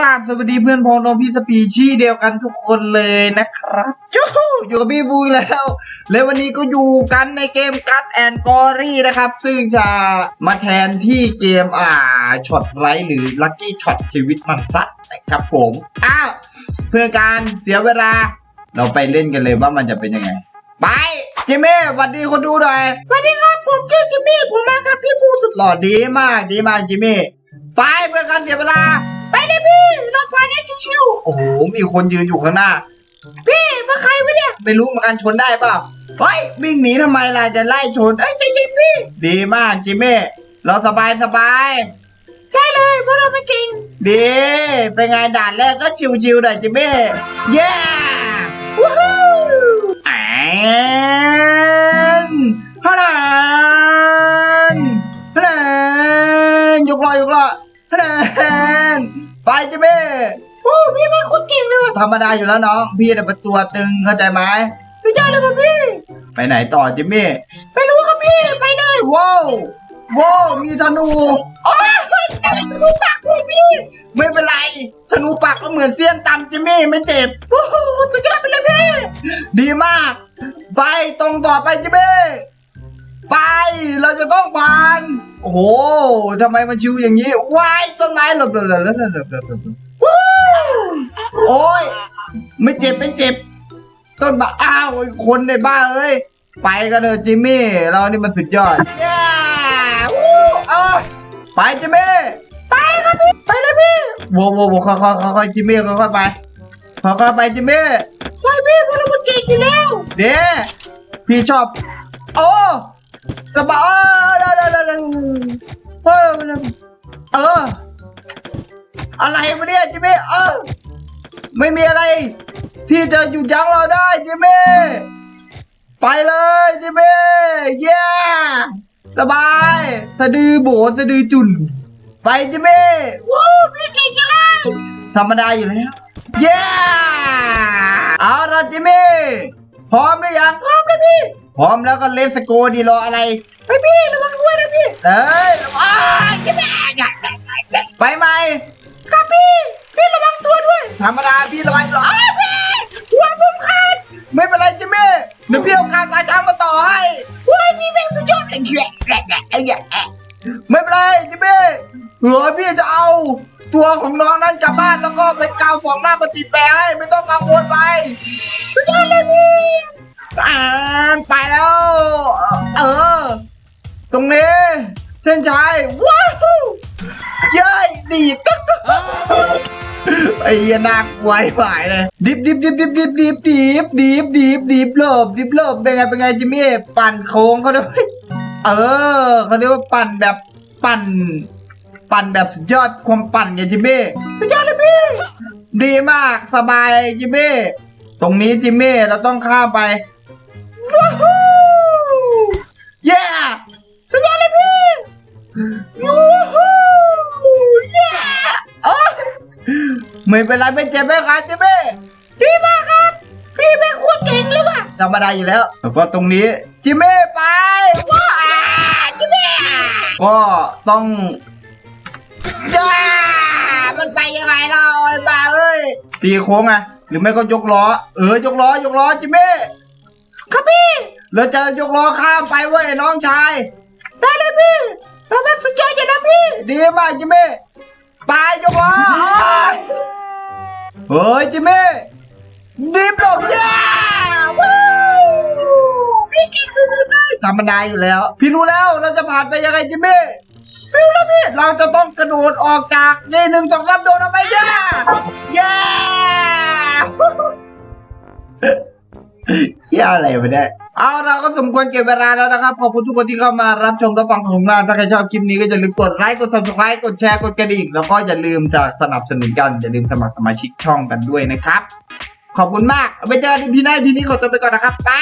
ราบสวัสดีเพื่อนพ้องน้องพี่สปีชีส์เดียวกันทุกคนเลยนะครับจู้อยู่กับพี่ฟูแล้ว และวันนี้ก็อยู่กันในเกมกั t แอนกอรี่นะครับ ซึ่งจะมาแทนที่เกมอ่าช็อตไรหรือลั c กี้ช็อตชีวิตมันสัตว์นะครับผม อ้าว เพื่อการเสียเวลา เราไปเล่นกันเลยว่ามันจะเป็นยังไง ไปจิมมี่สวัสดีคนดูหน่อยสวัสดีครับผมชื่อจิมมี่ผมมากับพี่ฟูสุดหล่อดีมากดีมากจิมมี่ไปเพื่อการเสียเวลา ไปเลยพี่รถไฟได้ชิวๆโอ้โห มีคนยืนอยู่ข้างหน้า พี่มาใครวะเนี่ย ไม่รู้เหมือนกันชนได้เปล่าเฮ้ยวิ่งหนีทำไมล่ะจะไล่ชนเอ้ยใจเย็นพี่ ดีมากจิมมี่เราสบายสบายใช่เลยเพราะเราไม่เก่งดีเป็นไงด่านแรกก็ชิวๆหน่อยจิมมี่เย้วู้ฮู้แอนฮัลโหลฮัลโหลยกล้อยกล้อ ฮัลโหลไปจิมมี่โอ้พี่ไม่คุ้นเก่งเลยว่ะธรรมดาอยู่แล้วน้อง พี่เนี่ยเป็นตัวตึงเข้าใจไหมสุดยอดเลยครับพี่ ไปไหนต่อจิมมี่ไม่รู้ครับพี่ไปเลยว้าวว้าวมีธนูโอ้ยธนูปักผมพี่ ไม่เป็นไรธนูปักก็เหมือนเสี้ยนตำจิมมี่ไม่เจ็บโอ้โหสุดยอดไปเลยพี่ ดีมาก ไปตรงต่อไปจิมมี่ไปเราจะต้องผ่าน โอ้โหทำไมมันชิวอย่างนี้ว้ายต้นไม้หลบหลบหลบหลบหลบหลบหลบโอ้ยไม่เจ็บไม่เจ็บ ต้นบะอ้าวคนในบ้าเอ้ยไปกันเลยจิมมี่ เรานี่มันสุดยอดย่าวู้เออไปจิมมี่ไปครับพี่ไปเลยพี่โว้โว้โว้ค่อยค่อยค่อยจิมมี่ค่อยค่อยไปค่อยค่อยไปจิมมี่ใช่พี่พวกเราเก่งอยู่แล้วเด้พี่ชอบโอ้สบาย เออเออ อะไรวะเนี่ยจิมมี่เออ ไม่มีอะไร ที่จะหยุดยั้งเราได้จิมมี่ ไปเลยจิมมี่เย้สบายสะดือโบสะดือจุน ไปจิมมี่ว้าวพี่เก่งจังเลยธรรมดาอยู่แล้ว เย้เอาละจิมมี่ พร้อมหรือยัง พร้อมแล้วพี่ พร้อมแล้วก็เลสโกดีรออะไร ไปพี่ระวังด้วยนะพี่เอ้ยระวังจิมมี่ไปไหมครับพี่พี่ระวังตัวด้วยธรรมดาพี่ระวังตัวอ้าวพี่หัวผมขาดไม่เป็นไรจิมมี่เดี๋ยวพี่เอาการตาช้างมาต่อให้ว้ายพี่แม่งสุดยอดเลยแกะแกะแกะแกะแกะแกะไม่เป็นไรจิมมี่เออพี่จะเอาตัวของน้องนั้นกลับบ้านแล้วก็ไปกาวฟองหน้ามาติดแปะให้ไม่ต้องกังวลไปสุดยอดเลยพี่ เส้นชัยว้าวเย้ยดีดตึ๊กตึ๊กไอ้เหี้ยน่ากลัวไอ้ฝ่ายเลย ดิบดิบดิบดิบดิบดิบดิบดิบดิบดิบหลบดิบหลบเป็นไงเป็นไงจิมมี่ปั่นโค้งเขาด้วยเออเขาเรียกว่าปั่นแบบปั่น ปั่นแบบสุดยอดความปั่นไงจิมมี่สุดยอดเลยพี่ดีมากสบายจิมมี่ตรงนี้จิมมี่เราต้องข้ามไปว้าว ยูฮูเย้โอ้ยไม่เป็นไรไม่เจ็บไม่ขาดจิมมี่ดีมากครับพี่เป็นโคตรเก่งเลยว่ะธรรมดาอยู่แล้วเพราะตรงนี้จิมมี่ไปว้าอ่าจิมมี่ก็ต้องจ้ามันไปยังไงเราไอ้บ้าเอ้ยตีโค้งอะหรือไม่ก็ยกล้อ เออยกล้อยกล้อจิมมี่ครับพี่เราจะยกล้อข้ามไปเว้ยน้องชาย ได้เลยพี่ เราเป็นสุดยอดอย่างนะพี่ ดีมากจิมมี่ไปยกล้อเฮ้ยจิมมี่ดีบหลบย่าว้าวพี่เก่งสุดๆเลยธรรมดาอยู่แล้ว พี่รู้แล้วเราจะผ่านไปยังไงจิมมี่พี่รู้แล้วพี่เราจะต้องกระโดดออกจากนี่หนึ่งสองสามโดดออกไปย่าย่า ที่อะไรไปได้ เอาเราก็สมควรเก็บเวลาแล้วนะครับ ขอบคุณทุกคนที่เข้ามารับชมรับฟังของเราถ้าใครชอบคลิปนี้ก็อย่าลืมกดไลค์กด subscribe กดแชร์กดกระดิ่งแล้วก็อย่าลืมจะสนับสนุนกันอย่าลืมสมัครสมาชิกช่องกันด้วยนะครับ ขอบคุณมากเอาไปเจอกันที่พี่หน้าพี่นี้ขอตัวไปก่อนนะครับไป